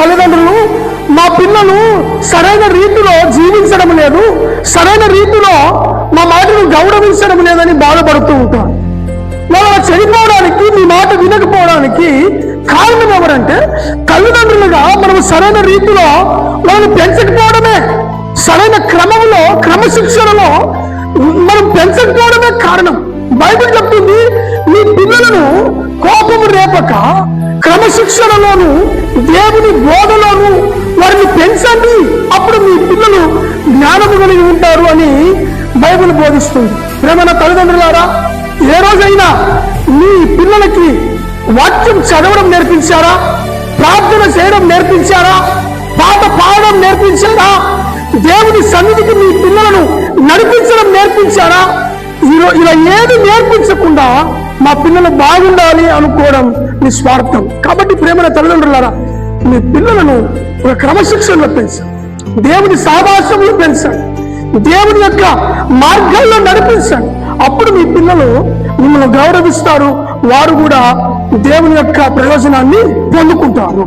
తల్లిదండ్రులు మా పిల్లలు సరైన రీతిలో జీవించడం లేదు సరైన రీతిలో మా మాటను గౌరవించడం లేదని బాధపడుతూ ఉంటారు. వాళ్ళ చనిపోవడానికి మీ మాట వినకపోవడానికి కారణం ఎవరంటే తల్లిదండ్రులుగా మనం సరైన రీతిలో వాళ్ళని పెంచకపోవడమే సరైన క్రమంలో క్రమశిక్షణలో మనం పెంచకపోవడమే కారణం. బైబిల్ చెప్తుంది మీ పిల్లలను కోపము రేపక క్రమశిక్షణలోను దేవుని వారిని అప్పుడు మీ పిల్లలు జ్ఞానము కలిగి ఉంటారు అని బైబిల్ బోధిస్తుంది. ప్రేమన తల్లిదండ్రులారా ఏ రోజైనా మీ పిల్లలకి వాక్యం చదవడం నేర్పించారా? ప్రార్థన చేయడం నేర్పించారా? పాట పాడడం నేర్పించారా? దేవుని సన్నిధికి మీ పిల్లలను నడిపించడం నేర్పించారా? ఇలా ఏది నేర్పించకుండా మా పిల్లలు బాగుండాలి అనుకోవడం నిస్వార్థం. స్వార్థం కాబట్టి ప్రేమైన తల్లిదండ్రులారా మీ పిల్లలను ఒక క్రమశిక్షణలో పెంచండి దేవుని సావాసంలో పెంచండి దేవుని యొక్క మార్గాల్లో నడిపించండి అప్పుడు మీ పిల్లలు మిమ్మల్ని గౌరవిస్తారు. వారు కూడా దేవుని యొక్క ప్రయోజనాన్ని పొందుకుంటారు.